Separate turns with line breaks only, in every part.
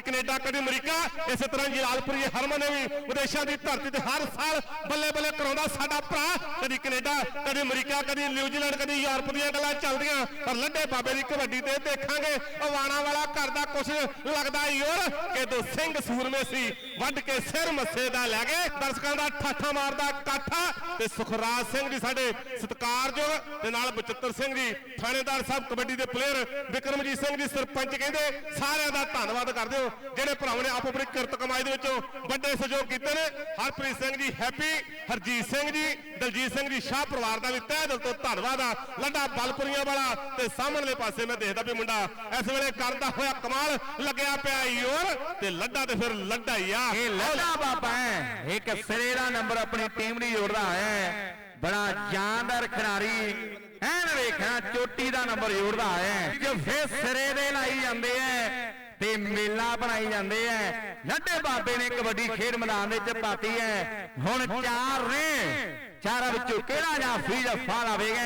ਕਦੀ ਕੈਨੇਡਾ, ਕਦੀ ਅਮਰੀਕਾ, ਇਸੇ ਤਰ੍ਹਾਂ ਜਲਾਲਪੁਰੀ ਹਰਮਨ ਵੀ ਵਿਦੇਸ਼ਾਂ ਦੀ ਧਰਤੀ ਤੇ ਹਰ ਸਾਲ ਬੱਲੇ ਬੱਲੇ ਕਰਾਉਂਦਾ ਸਾਡਾ ਭਰਾ। ਕਦੀ ਕੈਨੇਡਾ, ਕਦੀ ਅਮਰੀਕਾ, ਕਦੀ ਨਿਊਜ਼ੀਲੈਂਡ, ਕਦੀ ਯੂਰਪ ਦੀਆਂ ਗੱਲਾਂ ਚੱਲਦੀਆਂ, ਪਰ ਲੱਡੇ ਬਾਬੇ ਦੀ ਕਬੱਡੀ ਤੇ ਦੇਖਾਂਗੇ। ਅਵਾਣਾ ਵਾਲਾ ਕਰਦਾ ਕੁਛ ਲੱਗਦਾ ਯੋਰ ਕਿ ਦੋ ਸਿੰਘ ਸੂਰਮੇ ਸੀ। ਵੱਢ ਕੇ ਸਿਰ ਮੱਸੇ ਦਾ ਲੈ ਗਏ। ਦਰਸ਼ਕਾਂ ਦਾ ਠਾਠਾ ਮਾਰਦਾ ਕਾਠਾ। ਤੇ ਸੁਖਰਾਜ ਸਿੰਘ ਜੀ ਸਾਡੇ ਸਤਿਕਾਰਯੋਗ ਤੇ ਨਾਲ ਬਚਿੱਤਰ ਸਿੰਘ ਜੀ, ਥਾਣੇਦਾਰ ਸਾਹਿਬ, ਕਬੱਡੀ ਦੇ ਪਲੇਅਰ ਵਿਕਰਮਜੀਤ ਸਿੰਘ ਜੀ, ਸਰਪੰਚ ਕਹਿੰਦੇ, ਸਾਰਿਆਂ ਦਾ ਧੰਨਵਾਦ ਕਰਦੇ ਹੋ, ਜਿਹੜੇ ਭਰਾਵਾਂ ਨੇ ਆਪੋ ਆਪਣੀ ਕਿਰਤ ਕਮਾਈ ਦੇ ਵਿੱਚੋਂ ਵੱਡੇ ਸਹਿਯੋਗ ਕੀਤੇ ਨੇ। ਹਰਪ੍ਰੀਤ ਸਿੰਘ ਜੀ ਹੈਪੀ ਹਰਜੀਤ ਸਿੰਘ ਜੀ, ਦਲਜੀਤ ਸਿੰਘ ਜੀ ਸ਼ਾਹ ਪਰਿਵਾਰ ਦਾ ਵੀ ਤਹਿ ਦਿਲ ਤੋਂ ਧੰਨਵਾਦ ਆ। ਲੱਡਾ ਬਲਪੁਰੀਆਂ ਵਾਲਾ ਤੇ ਸਾਹਮਣੇ ਪਾਸੇ ਮੈਂ ਦੇਖਦਾ ਵੀ ਮੁੰਡਾ ਇਸ ਵੇਲੇ ਕਰਦਾ ਹੋਇਆ ਕਮਾਲ, ਲੱਗਿਆ ਪਿਆ ਯੋਰ ਤੇ ਲੱਡਾ ਤੇ ਫਿਰ ਲੱਡਾ ਹੀ ਆ।
ਇਹ ਲੱਡਾ ਬਾਬਾ ਹੈ। ਇੱਕ ਸਿਰੇ ਦਾ ਨੰਬਰ ਆਪਣੀ ਟੀਮ ਲਈ ਜੋੜਦਾ ਹੈ। ਬੜਾ ਜਾਨਦਾਰ ਖਿਡਾਰੀ। ਐਨ ਵੇਖਣਾ, ਚੋਟੀ ਦਾ ਨੰਬਰ ਜੋੜਦਾ ਹੈ। ਜਫੇ ਸਿਰੇ ਦੇ ਲਾਈ ਜਾਂਦੇ ਐ ਤੇ ਮੇਲਾ ਬਣਾਈ ਜਾਂਦੇ ਐ ਲੱਡੇ ਬਾਬੇ ਨੇ ਕਬੱਡੀ ਖੇਡ ਮੈਦਾਨ ਦੇ ਵਿੱਚ ਪਾਤੀ ਹੈ। ਹੁਣ ਚਾਰ ਨੇ। ਚਾਰਾਂ ਵਿੱਚੋਂ ਕਿਹੜਾ ਜਾਂ ਫਰੀ ਦਾ ਫਾਲ ਆਵੇਗਾ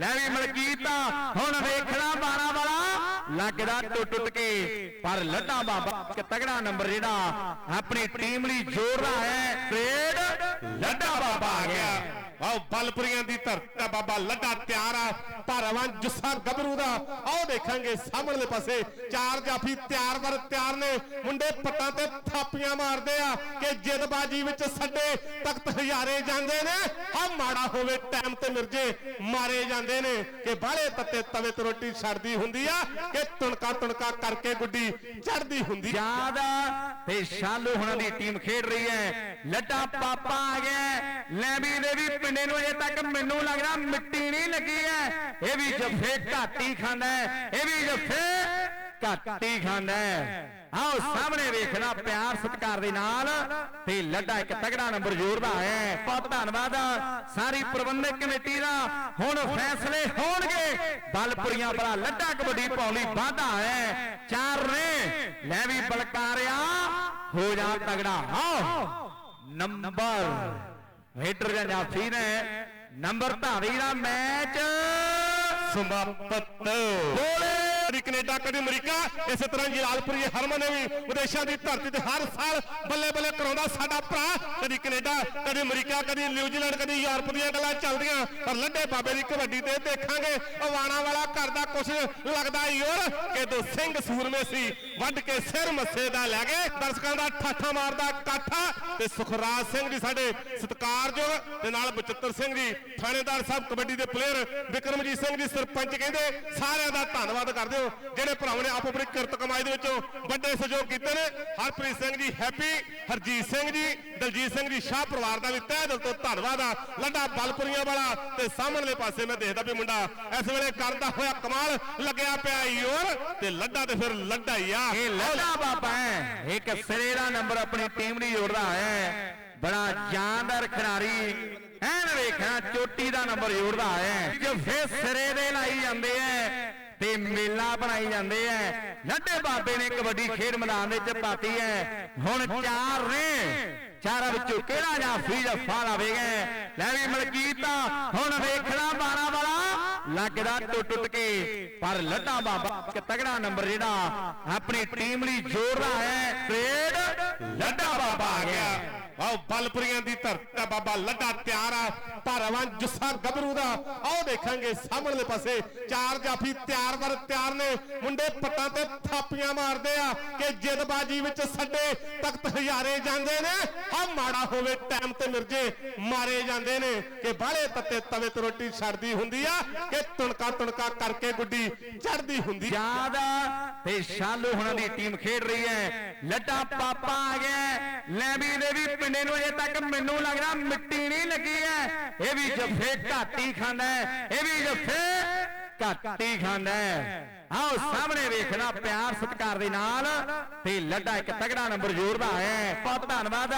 ਲੈ ਵੀ ਮਲਕੀਤ ਹੁਣ ਵੇਖਣਾ ਬਾਣਾ ਵਾਲਾ ਲੱਗਦਾ ਟੁੱਟ ਟੁੱਟ ਕੇ, ਪਰ ਲੱਡਾ ਬਾਬਾ ਇੱਕ ਤਗੜਾ ਨੰਬਰ ਜਿਹੜਾ ਆਪਣੀ ਟੀਮ ਲਈ ਜੋੜਦਾ ਹੈ। ਟ੍ਰੇਡ ਲੱਡਾ ਬਾਬਾ ਆ ਗਿਆ।
ਆਓ ਬਲਪੁਰੀਆਂ ਦੀ ਧਰਤੀ ਬਾਬਾ ਲੱਡਾ ਤਿਆਰ ਆ ਭਾਰਵਾਂ ਜੁੱਸਾ ਗੱਭਰੂ ਦਾ। ਆਓ ਦੇਖਾਂਗੇ ਸਾਹਮਣੇ ਪਾਸੇ, ਚਾਰ ਜਾਫੀ ਤਿਆਰ ਵਰ ਤਿਆਰ ਨੇ। ਮੁੰਡੇ ਪੱਟਾਂ ਤੇ ਥਾਪੀਆਂ ਮਾਰਦੇ ਆ ਕਿ ਜਿੱਦਬਾਜੀ ਵਿੱਚ ਛੱਡੇ ਤਖਤ ਹਜ਼ਾਰੇ ਜਾਂਦੇ ਨੇ। ਆ ਮਾੜਾ ਹੋਵੇ, ਟਾਈਮ ਤੇ ਮਿਰਜੇ ਮਾਰੇ ਜਾਂਦੇ ਨੇ ਕਿ ਬਾਹਲੇ ਤੱਤੇ ਤਵੇ ਤੇ ਰੋਟੀ ਛੱਡਦੀ ਹੁੰਦੀ ਆ ਕਿ ਤੁਣਕਾ ਤੁਣਕਾ ਕਰਕੇ ਗੁੱਡੀ ਚੜਦੀ ਹੁੰਦੀ ਆ।
ਤੇ ਸ਼ਾਲੂ ਹੁਣਾਂ ਦੀ ਟੀਮ ਖੇਡ ਰਹੀ ਹੈ। ਲੱਡਾ ਪਾਪਾ ਆ ਗਿਆ ਲੈ ਦੇ ਵੀ ਪਿੰਡੇ ਨੂੰ ਅਜੇ ਤੱਕ ਮੈਨੂੰ ਲੱਗਦਾ ਮਿੱਟੀ ਨਹੀਂ ਲੱਗੀ ਹੈ। ਇਹ ਵੀ ਜੱਫੇ ਘੱਟ ਹੀ ਖਾਂਦਾ ਹੈ, ਇਹ ਵੀ ਜੱਫੇ ਘੱਟ ਖਾਂਦਾ ਹੈ। ਆਓ ਸਾਹਮਣੇ ਵੇਖਣਾ ਪਿਆਰ ਸਤਿਕਾਰ ਦੇ ਨਾਲ ਤੇ ਲੱਡਾ ਇੱਕ ਤਗੜਾ ਨੰਬਰ ਜੋੜਦਾ ਹੈ। ਬਹੁਤ ਧੰਨਵਾਦ। ਸਾਰੀ ਪ੍ਰਬੰਧਕ ਕਮੇਟੀ ਦਾ ਹੁਣ ਫੈਸਲੇ ਹੋਣਗੇ। ਬਲਪੁਰੀਆਂ ਵਾਲਾ ਲੱਡਾ ਕਬੱਡੀ ਪੌਲੀ ਵਾਧਾ ਹੈ। ਚਾਰ ਨੇ, ਲੈ ਵੀ ਬਲਕਾਰਿਆ। ਹੋ ਜਾ ਤਗੜਾ। ਆਓ, ਨੰਬਰ ਹੀਟਰ ਜਾਂ ਨੇ ਨੰਬਰ ਧਾਰੀ ਦਾ ਮੈਚ
ਸਮਾਪਤ।
ਬੋਲੇ
ਕਦੀ ਕੈਨੇਡਾ, ਕਦੀ ਅਮਰੀਕਾ, ਇਸੇ ਤਰ੍ਹਾਂ ਜਲਾਲਪੁਰੀ ਹਰਮਨ ਨੇ ਵੀ ਵਿਦੇਸ਼ਾਂ ਦੀ ਧਰਤੀ ਤੇ ਹਰ ਸਾਲ ਬੱਲੇ ਬੱਲੇ ਕਰਾਉਂਦਾ ਸਾਡਾ ਭਰਾ। ਕਦੀ ਕੈਨੇਡਾ, ਕਦੀ ਅਮਰੀਕਾ, ਕਦੀ ਨਿਊਜ਼ੀਲੈਂਡ, ਕਦੀ ਯੂਰਪ ਦੀਆਂ ਗੱਲਾਂ ਚੱਲਦੀਆਂ, ਪਰ ਲੱਡੇ ਬਾਬੇ ਦੀ ਕਬੱਡੀ ਤੇ ਦੇਖਾਂਗੇ। ਅਵਾਣਾ ਵਾਲਾ ਕਰਦਾ ਕੁਛ ਲੱਗਦਾ, ਯੋਰ ਕਿ ਦੋ ਸਿੰਘ ਸੂਰਮੇ ਸੀ। ਵੱਢ ਕੇ ਸਿਰ ਮੱਸੇ ਦਾ ਲੈ ਗਏ। ਦਰਸ਼ਕਾਂ ਦਾ ਠਾਠਾ ਮਾਰਦਾ ਕਾਠਾ ਤੇ ਸੁਖਰਾਜ ਸਿੰਘ ਜੀ ਸਾਡੇ ਸਤਿਕਾਰਯੋਗ ਤੇ ਨਾਲ ਬਚਿੱਤਰ ਸਿੰਘ ਜੀ, ਥਾਣੇਦਾਰ ਸਾਹਿਬ, ਕਬੱਡੀ ਦੇ ਪਲੇਅਰ ਵਿਕਰਮਜੀਤ ਸਿੰਘ ਜੀ, ਸਰਪੰਚ ਕਹਿੰਦੇ, ਸਾਰਿਆਂ ਦਾ ਧੰਨਵਾਦ ਕਰਦੇ ਹੋ, ਜਿਹੜੇ ਭਰਾਵਾਂ ਨੇ ਆਪੋ ਆਪਣੀ ਕਿਰਤ ਕਮਾਈ ਦੇ ਵਿੱਚੋਂ ਵੱਡੇ ਸਹਿਯੋਗ ਕੀਤੇ ਨੇ। ਹਰਪ੍ਰੀਤ ਸਿੰਘ ਜੀ ਹੈਪੀ ਹਰਜੀਤ ਸਿੰਘ ਜੀ, ਦਲਜੀਤ ਸਿੰਘ ਜੀ ਸ਼ਾਹ ਪਰਿਵਾਰ ਦਾ ਵੀ ਤਹਿ ਦਿਲ ਤੋਂ ਧੰਨਵਾਦ ਆ। ਲੱਡਾ ਬਲਪੁਰੀਆਂ ਵਾਲਾ ਤੇ ਸਾਹਮਣੇ ਪਾਸੇ ਮੈਂ ਦੇਖਦਾ ਵੀ ਮੁੰਡਾ, ਇਸ ਵੇਲੇ ਕਰਦਾ ਹੋਇਆ ਕਮਾਲ, ਲੱਗਿਆ ਪਿਆ ਯੋਰ ਤੇ ਲੱਡਾ ਤੇ ਫਿਰ ਲੱਡਾ ਹੀ ਆ।
ਇਹ ਲੱਡਾ ਬਾਬਾ ਹੈ। ਇੱਕ ਸਿਰੇ ਦਾ ਨੰਬਰ ਆਪਣੀ ਟੀਮ ਲਈ ਜੋੜਦਾ ਹੈ। ਬੜਾ ਜਾਨਦਾਰ ਖਿਡਾਰੀ ਐਨ ਵੇਖਣਾ ਚੋਟੀ ਦਾ ਨੰਬਰ ਜੋੜਦਾ ਹੈ। ਜਫੇ ਸਿਰੇ ਦੇ ਲਾਈ ਜਾਂਦੇ ਐ ਤੇ ਮੇਲਾ ਬਣਾਈ ਜਾਂਦੇ ਐ ਲੱਡੇ ਬਾਬੇ ਨੇ ਕਬੱਡੀ ਖੇਡ ਮੈਦਾਨ ਵਿੱਚ ਪਾਤੀ ਹੈ। ਹੁਣ ਚਾਰ ਨੇ। ਚਾਰਾਂ ਵਿੱਚੋਂ ਕਿਹੜਾ ਜਾਂ ਫਰੀ ਦਾ ਫਾਲ ਆਵੇਗਾ ਲੈ ਵੀ ਮਲਕੀਤ ਹੁਣ ਵੇਖਣਾ ਬਾਣਾ ਵਾਲਾ। ਲੱਗਦਾ ਟੁੱਟ ਟੁੱਟ ਕੇ, ਪਰ ਲੱਡਾ ਬਾਬਾ ਇੱਕ ਤਗੜਾ ਨੰਬਰ ਜਿਹੜਾ ਆਪਣੀ ਟੀਮ ਲਈ ਜੋੜਦਾ ਹੈ ਟ੍ਰੇਡ ਲੱਡਾ ਬਾਬਾ ਆ ਗਿਆ।
ਆਓ ਬਲਪੁਰੀਆਂ ਦੀ ਧਰਤੀ ਦਾ ਬਾਬਾ ਲੱਡਾ ਤਿਆਰ ਆ। ਭਾਰਵਾਂ ਜੁੱਸਾ ਗੱਭਰੂ ਦਾ। ਆਓ ਦੇਖਾਂਗੇ ਸਾਹਮਣੇ ਪਾਸੇ। ਚਾਰ ਜਾਫੀ ਤਿਆਰ ਵਰ ਤਿਆਰ ਨੇ। ਮੁੰਡੇ ਪੱਟਾਂ ਤੇ ਥਾਪੀਆਂ ਮਾਰਦੇ ਆ ਕਿ ਜਿੱਦਬਾਜੀ ਵਿੱਚ ਛੱਡੇ ਤਖਤ ਹਜ਼ਾਰੇ ਜਾਂਦੇ ਨੇ। ਆ ਮਾੜਾ ਹੋਵੇ ਟਾਈਮ ਤੇ ਮਿਰਜੇ ਮਾਰੇ ਜਾਂਦੇ ਨੇ ਕਿ ਬਾਹਲੇ ਤੱਤੇ ਤਵੇ ਤੇ ਰੋਟੀ ਛੱਡਦੀ ਹੁੰਦੀ ਆ ਕਿ ਤੁਣਕਾ ਤੁਣਕਾ ਕਰਕੇ ਗੁੱਡੀ ਚੜਦੀ ਹੁੰਦੀ ਆ।
ਤੇ ਸ਼ਾਲੂ ਹੁਣਾਂ ਦੀ ਟੀਮ ਖੇਡ ਰਹੀ ਹੈ। ਲੱਡਾ ਪਾਪਾ ਆ ਗਿਆ ਲੈ ਦੇ ਵੀ ਪਿੰਡੇ ਨੂੰ ਅਜੇ ਤੱਕ ਮੈਨੂੰ ਲੱਗਦਾ ਮਿੱਟੀ ਨਹੀਂ ਲੱਗੀ ਹੈ। ਇਹ ਵੀ ਜੱਫੇ ਘੱਟ ਖਾਂਦਾ ਹੈ, ਇਹ ਵੀ ਜੱਫੇ ਘਾਟੀ ਖਾਂਦਾ ਹੈ। ਆਓ ਸਾਹਮਣੇ ਵੇਖਣਾ, ਪਿਆਰ ਸਤਿਕਾਰ ਦੇ ਨਾਲ ਤੇ ਲੱਡਾ ਇੱਕ ਤਗੜਾ ਨੰਬਰ ਜੋੜਦਾ ਹੈ। ਬਹੁਤ ਧੰਨਵਾਦ।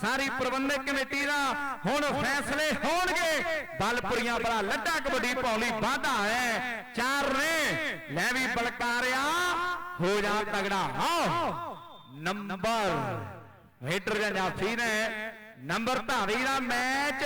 ਸਾਰੀ ਪ੍ਰਬੰਧਕ ਕਮੇਟੀ ਦਾ ਹੁਣ ਫੈਸਲੇ ਹੋਣਗੇ। ਬਲਪੁਰੀਆਂ ਵਾਲਾ ਲੱਡਾ ਕਬੱਡੀ ਪੌਲੀ ਵਾਧਾ ਹੈ। ਚਾਰ ਨੇ, ਲੈ ਵੀ ਬਲਕਾਰਿਆ। ਹੋ ਜਾ ਤਗੜਾ। ਆਓ, ਨੰਬਰ। ਹੀਟਰ ਜਾਂ ਜਾਫੀ ਨੇ ਨੰਬਰ ਧਾਰੀ ਦਾ ਮੈਚ।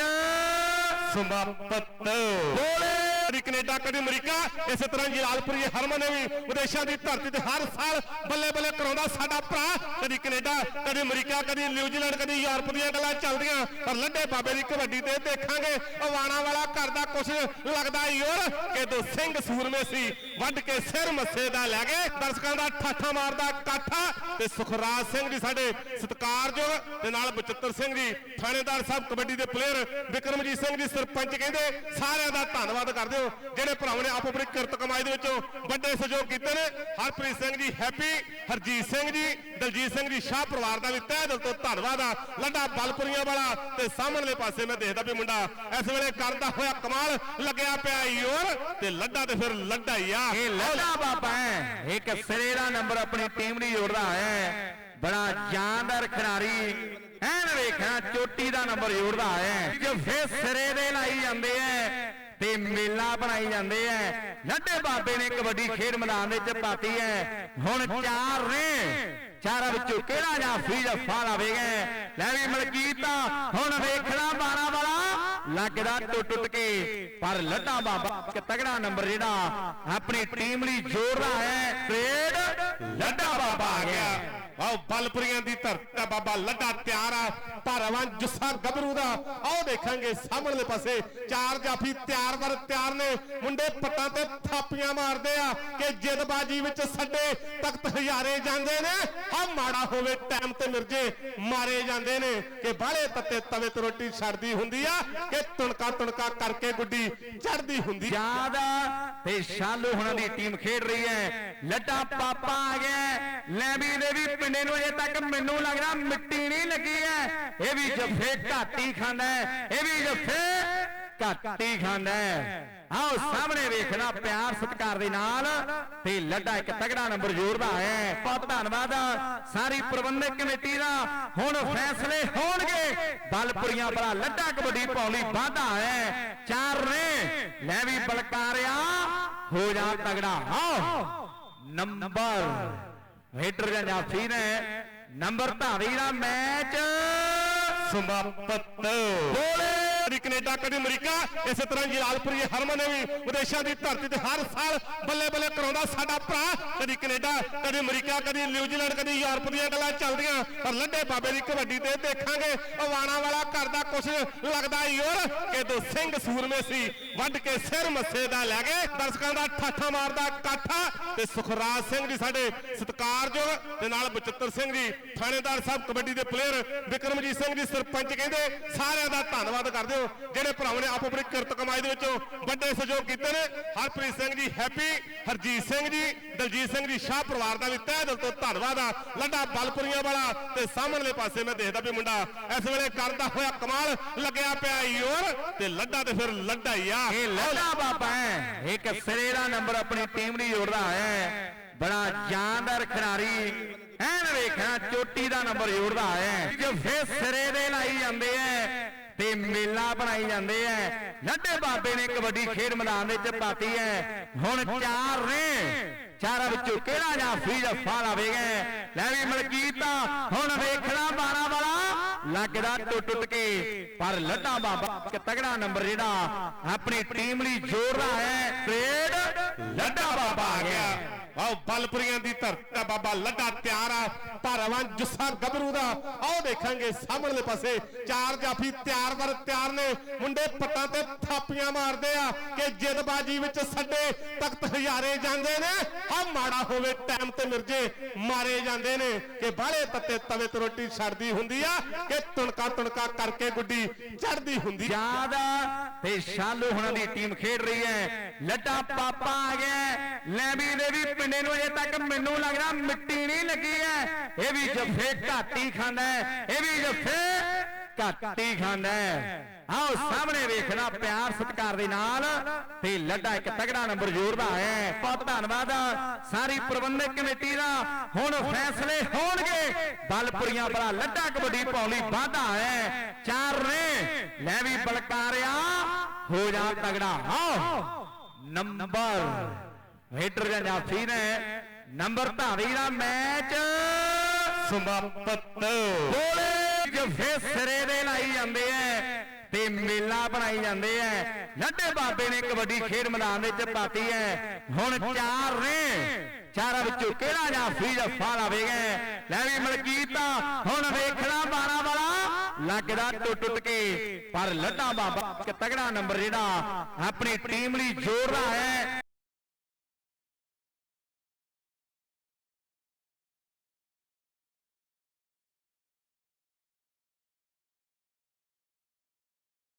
ਸਮਾਪਤ।
ਬੋਲੇ
ਕਦੀ ਕੈਨੇਡਾ, ਕਦੀ ਅਮਰੀਕਾ। ਇਸੇ ਤਰ੍ਹਾਂ ਜਲਾਲਪੁਰੀ ਹਰਮਨ ਨੇ ਵੀ ਵਿਦੇਸ਼ਾਂ ਦੀ ਧਰਤੀ ਤੇ ਹਰ ਸਾਲ ਬੱਲੇ ਬੱਲੇ ਕਰਾਉਂਦਾ ਸਾਡਾ ਭਰਾ। ਕਦੀ ਕੈਨੇਡਾ, ਕਦੀ ਅਮਰੀਕਾ, ਕਦੀ ਨਿਊਜ਼ੀਲੈਂਡ, ਕਦੀ ਯੂਰਪ ਦੀਆਂ ਗੱਲਾਂ ਚੱਲਦੀਆਂ। ਪਰ ਲੱਡੇ ਬਾਬੇ ਦੀ ਕਬੱਡੀ ਤੇ ਦੇਖਾਂਗੇ। ਅਵਾਣਾ ਵਾਲਾ ਘਰ ਕੁਛ ਲੱਗਦਾ ਯੋਰ ਕਿ ਸਿੰਘ ਸੂਰਮੇ ਸੀ। ਵੱਢ ਕੇ ਸਿਰ ਮੱਸੇ ਦਾ ਲੈ ਗਏ। ਦਰਸ਼ਕਾਂ ਦਾ ਠਾਠਾ ਮਾਰਦਾ ਕਾਠਾ। ਤੇ ਸੁਖਰਾਜ ਸਿੰਘ ਜੀ ਸਾਡੇ ਸਤਿਕਾਰਯੋਗ ਤੇ ਨਾਲ ਬਚਿੱਤਰ ਸਿੰਘ ਜੀ, ਥਾਣੇਦਾਰ ਸਾਹਿਬ, ਕਬੱਡੀ ਦੇ ਪਲੇਅਰ ਵਿਕਰਮਜੀਤ ਸਿੰਘ ਜੀ, ਸਰਪੰਚ ਕਹਿੰਦੇ, ਸਾਰਿਆਂ ਦਾ ਧੰਨਵਾਦ ਕਰਦੇ ਹੋ ਜਿਹੜੇ ਭਰਾਵਾਂ ਨੇ ਆਪੋ ਆਪਣੀ ਕਿਰਤ ਕਮਾਈ ਦੇ ਵਿੱਚੋਂ ਵੱਡੇ ਸਹਿਯੋਗ ਕੀਤੇ ਨੇ ਹਰਪ੍ਰੀਤ ਸਿੰਘ ਜੀ ਹੈਪੀ ਹਰਜੀਤ ਸਿੰਘ ਜੀ ਦਲਜੀਤ ਸਿੰਘ ਜੀ ਸ਼ਾਹ ਪਰਿਵਾਰ ਦਾ ਵੀ ਤਹਿ ਦਿਲ ਤੋਂ ਧੰਨਵਾਦ ਆ। ਲੱਡਾ ਬਲਪੁਰੀਆਂ ਵਾਲਾ ਤੇ ਸਾਹਮਣਲੇ ਪਾਸੇ ਮੈਂ ਦੇਖਦਾ ਵੀ ਮੁੰਡਾ ਇਸ ਵੇਲੇ ਕਰਦਾ ਹੋਇਆ ਕਮਾਲ ਲੱਗਿਆ ਪਿਆ ਯੋਰ ਤੇ ਲੱਡਾ ਤੇ ਫਿਰ ਲੱਡਾ ਹੀ ਆ।
ਇਹ ਲੱਡਾ ਬਾਬਾ ਹੈ ਇੱਕ ਸਿਰੇ ਦਾ ਨੰਬਰ ਆਪਣੀ ਟੀਮ ਲਈ ਜੋੜਦਾ ਹੈ ਬੜਾ ਜਾਨਦਾਰ ਖਿਡਾਰੀ ਐਨ ਵੇਖਣਾ ਚੋਟੀ ਦਾ ਨੰਬਰ ਜੋੜਦਾ ਹੈ ਜੋ ਫੇਰ ਸਿਰੇ ਦੇ ਲਾਈ ਜਾਂਦੇ ਐ ਤੇ ਮੇਲਾ ਬਣਾਈ ਜਾਂਦੇ ਐ। ਲੱਡੇ ਬਾਬੇ ਨੇ ਕਬੱਡੀ ਖੇਡ ਮੈਦਾਨ ਦੇ ਵਿੱਚ ਪਾਤੀ ਹੈ ਹੁਣ ਚਾਰ ਨੇ। ਚਾਰਾਂ ਵਿੱਚੋਂ ਕਿਹੜਾ ਜਾਫੀ ਜੱਫਾ ਲਾਵੇਗਾ ਲੈ ਵੀ ਮਲਕੀਤ, ਹੁਣ ਵੇਖਣਾ 12 ਵਾਲਾ। ਲੱਗਦਾ ਟੁੱਟ ਟੁੱਟ ਕੇ, ਪਰ ਲੱਡਾ ਬਾਬਾ ਇੱਕ ਤਗੜਾ ਨੰਬਰ ਜਿਹੜਾ ਆਪਣੀ ਟੀਮ ਲਈ ਜੋੜਦਾ ਹੈ। ਟ੍ਰੇਡ ਲੱਡਾ ਬਾਬਾ ਆ ਗਿਆ।
ਆਓ ਬਲਪੁਰੀਆਂ ਦੀ ਧਰਤੀ ਦਾ ਬਾਬਾ ਲੱਡਾ ਤਿਆਰ ਆ। ਧਾਰਾਵਾਂ ਜੁੱਸਾ ਗੱਭਰੂ ਦਾ। ਆਓ ਦੇਖਾਂਗੇ ਸਾਹਮਣਲੇ ਪਾਸੇ। ਚਾਰ ਜਾਫੀ ਤਿਆਰ ਵਰ ਤਿਆਰ ਨੇ। ਮੁੰਡੇ ਪੱਟਾਂ ਤੇ ਥਾਪੀਆਂ ਮਾਰਦੇ ਆ ਕਿ ਜਿੱਦਬਾਜੀ ਵਿੱਚ ਛੱਡੇ ਤਖਤ ਹਜ਼ਾਰੇ ਜਾਂਦੇ ਨੇ। ਆ ਮਾੜਾ ਹੋਵੇ ਟਾਈਮ ਤੇ ਮਿਰਜੇ ਮਾਰੇ ਜਾਂਦੇ ਨੇ ਕਿ ਬਾਹਲੇ ਤੱਤੇ ਤਵੇ ਤੇ ਰੋਟੀ ਛੱਡਦੀ ਹੁੰਦੀ ਆ ਕਿ ਤੁਣਕਾ ਤੁਣਕਾ ਕਰਕੇ ਗੁੱਡੀ ਚੜਦੀ ਹੁੰਦੀ ਆ।
ਯਾਦ ਤੇ ਸ਼ਾਲੂ ਹੁਣਾਂ ਦੀ ਟੀਮ ਖੇਡ ਰਹੀ ਹੈ। ਲੱਡਾ ਪਾਪਾ ਆ ਗਿਆ। ਲੈਬੀ ਦੇ ਵੀ ਪਿੰਡੇ ਨੂੰ ਅਜੇ ਤੱਕ ਮੈਨੂੰ ਲੱਗਦਾ ਮਿੱਟੀ ਨਹੀਂ ਲੱਗੀ ਹੈ। ਇਹ ਵੀ ਜੱਫੇ ਘੱਟ ਖਾਂਦਾ ਹੈ, ਇਹ ਵੀ ਜੱਫੇ ਘੱਟ ਖਾਂਦਾ ਹੈ। ਆਓ ਸਾਹਮਣੇ ਵੇਖਣਾ ਪਿਆਰ ਸਤਿਕਾਰ ਦੇ ਨਾਲ। ਤੇ ਲੱਡਾ ਇੱਕ ਤਗੜਾ ਨੰਬਰ ਜੋੜਦਾ ਹੈ। ਬਹੁਤ ਧੰਨਵਾਦ। ਸਾਰੀ ਪ੍ਰਬੰਧਕ ਕਮੇਟੀ ਦਾ ਹੁਣ ਫੈਸਲੇ ਹੋਣਗੇ। ਬਲਪੁਰੀਆਂ ਭਰਾ ਲੱਡਾ ਕਬੱਡੀ ਪਾਉਣ ਲਈ ਵਾਧਾ ਹੈ। ਚਾਰ ਨੇ, ਲੈ ਵੀ ਬਲਕਾਰਿਆ। ਹੋ ਜਾ ਤਗੜਾ। ਆਓ, ਨੰਬਰ ਹੀਟਰ ਜਾਂ ਜਾਫੀ ਨੇ ਨੰਬਰ ਧਾਰੀ ਦਾ ਮੈਚ
ਸਮਾਪਤ।
ਬੋਲੇ।
ਕਦੀ ਕੈਨੇਡਾ, ਕਦੀ ਅਮਰੀਕਾ। ਇਸੇ ਤਰ੍ਹਾਂ ਜਲਾਲਪੁਰੀ ਹਰਮਨ ਨੇ ਵੀ ਵਿਦੇਸ਼ਾਂ ਦੀ ਧਰਤੀ ਤੇ ਹਰ ਸਾਲ ਬੱਲੇ ਬੱਲੇ ਕਰਾਉਂਦਾ ਸਾਡਾ ਭਰਾ। ਕਦੀ ਕੈਨੇਡਾ, ਕਦੀ ਅਮਰੀਕਾ, ਕਦੀ ਨਿਊਜ਼ੀਲੈਂਡ, ਕਦੀ ਯੂਰਪ ਦੀਆਂ ਗੱਲਾਂ ਚੱਲਦੀਆਂ। ਪਰ ਲੱਡੇ ਬਾਬੇ ਦੀ ਕਬੱਡੀ ਤੇ ਦੇਖਾਂਗੇ। ਅਵਾਣਾ ਵਾਲਾ ਘਰ ਕੁਛ ਲੱਗਦਾ ਯੋਰ ਕਿ ਸਿੰਘ ਸੂਰਮੇ ਸੀ, ਵੱਢ ਕੇ ਸਿਰ ਮੱਸੇ ਦਾ ਲੈ ਗਏ। ਦਰਸ਼ਕਾਂ ਦਾ ਠਾਠਾ ਮਾਰਦਾ ਕਾਠਾ ਤੇ ਸੁਖਰਾਜ ਸਿੰਘ ਜੀ ਸਾਡੇ ਸਤਿਕਾਰਯੋਗ ਤੇ ਨਾਲ ਬਚਿੱਤਰ ਸਿੰਘ ਜੀ, ਥਾਣੇਦਾਰ ਸਾਹਿਬ, ਕਬੱਡੀ ਦੇ ਪਲੇਅਰ ਵਿਕਰਮਜੀਤ ਸਿੰਘ ਜੀ, ਸਰਪੰਚ ਕਹਿੰਦੇ, ਸਾਰਿਆਂ ਦਾ ਧੰਨਵਾਦ ਕਰਦੇ ਜਿਹੜੇ ਭਰਾਵਾਂ ਨੇ ਆਪੋ ਆਪਣੀ ਕਿਰਤ ਕਮਾਈ ਦੇ ਵਿੱਚੋਂ ਵੱਡੇ ਸਹਿਯੋਗ ਕੀਤੇ ਨੇ ਹਰਪ੍ਰੀਤ ਸਿੰਘ ਜੀ ਹੈਪੀ ਹਰਜੀਤ ਸਿੰਘ ਜੀ ਦਲਜੀਤ ਸਿੰਘ ਜੀ ਸ਼ਾਹ ਪਰਿਵਾਰ ਦਾ ਵੀ ਤਹਿ ਦਿਲ ਤੋਂ ਧੰਨਵਾਦ ਆ। ਲੱਡਾ ਬਲਪੁਰੀਆਂ ਵਾਲਾ ਤੇ ਸਾਹਮਣਲੇ ਪਾਸੇ ਮੈਂ ਦੇਖਦਾ ਵੀ ਮੁੰਡਾ ਇਸ ਵੇਲੇ ਕਰਦਾ ਹੋਇਆ ਕਮਾਲ ਲੱਗਿਆ ਪਿਆ ਯੋਰ ਤੇ ਲੱਡਾ ਤੇ ਫਿਰ ਲੱਡਾ ਹੀ ਆ।
ਇਹ ਲੱਡਾ ਬਾਬਾ ਹੈ ਇੱਕ ਸਿਰੇ ਦਾ ਨੰਬਰ ਆਪਣੀ ਟੀਮ ਲਈ ਜੋੜਦਾ ਹੈ। ਬੜਾ ਜਾਨਦਾਰ ਖਿਡਾਰੀ ਐਨ ਵੇਖਣਾ ਚੋਟੀ ਦਾ ਨੰਬਰ ਜੋੜਦਾ ਹੈ। ਜੋ ਫੇਰ ਸਿਰੇ ਦੇ ਲਾਈ ਜਾਂਦੇ ਐ ਤੇ ਮੇਲਾ ਬਣਾਈ ਜਾਂਦੇ ਐ। ਲੱਡੇ ਬਾਬੇ ਨੇ ਕਬੱਡੀ ਖੇਡ ਮੈਦਾਨ ਦੇ ਵਿੱਚ ਪਾਤੀ ਹੈ ਹੁਣ ਚਾਰ ਨੇ। ਚਾਰਾਂ ਵਿੱਚੋਂ ਕਿਹੜਾ ਜਾਫੀ ਜੱਫਾ ਲਾਵੇਗਾ ਲੈ ਵੀ ਮਲਕੀਤ, ਹੁਣ ਵੇਖਣਾ 12 ਵਾਲਾ। ਲੱਗਦਾ ਟੁੱਟ ਟੁੱਟ ਕੇ, ਪਰ ਲੱਡਾ ਬਾਬਾ ਇੱਕ ਤਗੜਾ ਨੰਬਰ ਜਿਹੜਾ ਆਪਣੀ ਟੀਮ ਲਈ ਜੋੜਦਾ ਹੈ। ਟ੍ਰੇਡ ਲੱਡਾ ਬਾਬਾ ਆ ਗਿਆ।
ਆਓ ਬਲਪੁਰੀਆਂ ਦੀ ਧਰਤੀ ਦਾ ਬਾਬਾ ਲੱਡਾ ਤਿਆਰ ਆ ਭਾਰਵਾਂ ਜੁੱਸਾ ਗੱਭਰੂ ਦਾ। ਆਓ ਦੇਖਾਂਗੇ ਸਾਹਮਣਲੇ ਪਾਸੇ ਚਾਰ ਜਾਫੀ ਤਿਆਰ ਵਰ ਤਿਆਰ ਨੇ। ਮੁੰਡੇ ਪੱਟਾਂ ਤੇ ਥਾਪੀਆਂ ਮਾਰਦੇ ਆ ਕਿ ਜਿੱਦਬਾਜੀ ਵਿੱਚ ਛੱਡੇ ਤਖਤ ਹਜ਼ਾਰੇ ਜਾਂਦੇ ਨੇ। ਆ ਮਾੜਾ ਹੋਵੇ ਟਾਈਮ ਤੇ ਮਿਰਜੇ ਮਾਰੇ ਜਾਂਦੇ ਨੇ ਕਿ ਬਾਹਲੇ ਤੱਤੇ ਤਵੇ ਤੇ ਰੋਟੀ ਛੱਡਦੀ ਹੁੰਦੀ ਆ ਕਿ ਤੁਣਕਾ ਤੁਣਕਾ ਕਰਕੇ ਗੁੱਡੀ ਚੜਦੀ ਹੁੰਦੀ ਆ।
ਤੇ ਸ਼ਾਲੂ ਹੁਣਾਂ ਦੀ ਟੀਮ ਖੇਡ ਰਹੀ ਹੈ। ਲੱਡਾ ਪਾਪਾ ਆ ਗਿਆ। ਲੈਵੀ ਦੇ ਵੀ ਪਿੰਡੇ ਨੂੰ ਅਜੇ ਤੱਕ ਮੈਨੂੰ ਲੱਗਦਾ ਮਿੱਟੀ ਨਹੀਂ ਲੱਗੀ ਹੈ। ਇਹ ਵੀ ਜੱਫੇ ਘੱਟ ਖਾਂਦਾ ਹੈ, ਇਹ ਵੀ ਜੱਫੇ ਘੱਟ ਖਾਂਦਾ ਹੈ। ਆਓ ਸਾਹਮਣੇ ਵੇਖਣਾ ਪਿਆਰ ਸਤਿਕਾਰ ਦੇ ਨਾਲ। ਤੇ ਲੱਡਾ ਇੱਕ ਤਗੜਾ ਨੰਬਰ ਜੋੜਦਾ ਹੈ। ਬਹੁਤ ਧੰਨਵਾਦ ਸਾਰੀ ਪ੍ਰਬੰਧਕ ਕਮੇਟੀ ਦਾ। ਹੁਣ ਫੈਸਲੇ ਹੋਣਗੇ। ਬਲਪੁਰੀਆਂ ਭਰਾ ਲੱਡਾ ਕਬੱਡੀ ਪਾਉਣ ਲਈ ਵਾਧਾ ਹੈ। ਚਾਰ ਨੇ। ਲੈ ਵੀ ਬਲਕਾਰਿਆ। ਹੋ ਜਾ ਤਗੜਾ। ਆਓ। ਨੰਬਰ ਹੀਟਰ ਜਾਂ ਜਾਫੀ ਨੇ ਨੰਬਰ ਧਾਰੀ ਦਾ ਮੈਚ।
ਸਮਾਪਤ।
ਬੋਲੇ ਜਫੇ ਸਿਰੇ ਦੇ ਲਾਈ ਜਾਂਦੇ ਐ ਤੇ ਮੇਲਾ ਬਣਾਈ ਜਾਂਦੇ ਐ। ਲੱਡੇ ਬਾਬੇ ਨੇ ਕਬੱਡੀ ਖੇਡ ਮੈਦਾਨ ਵਿੱਚ ਪਾਤੀ ਐ। ਹੁਣ ਚਾਰ ਨੇ। ਚਾਰਾਂ ਵਿੱਚੋਂ ਕਿਹੜਾ ਜਾਫੀ ਜਫਾ ਲਾਵੇਗਾ? ਲੈ ਵੀ ਮਲਕੀਤ ਹੁਣ ਵੇਖਣਾ 12 ਵਾਲਾ। ਲੱਗਦਾ ਟੁੱਟ ਟੁੱਟ ਕੇ ਪਰ ਲੱਡਾ ਬਾਬਾ ਇੱਕ ਤਗੜਾ ਨੰਬਰ ਜਿਹੜਾ ਆਪਣੀ ਟੀਮ ਲਈ ਜੋੜ ਰਹਾ ਹੈ।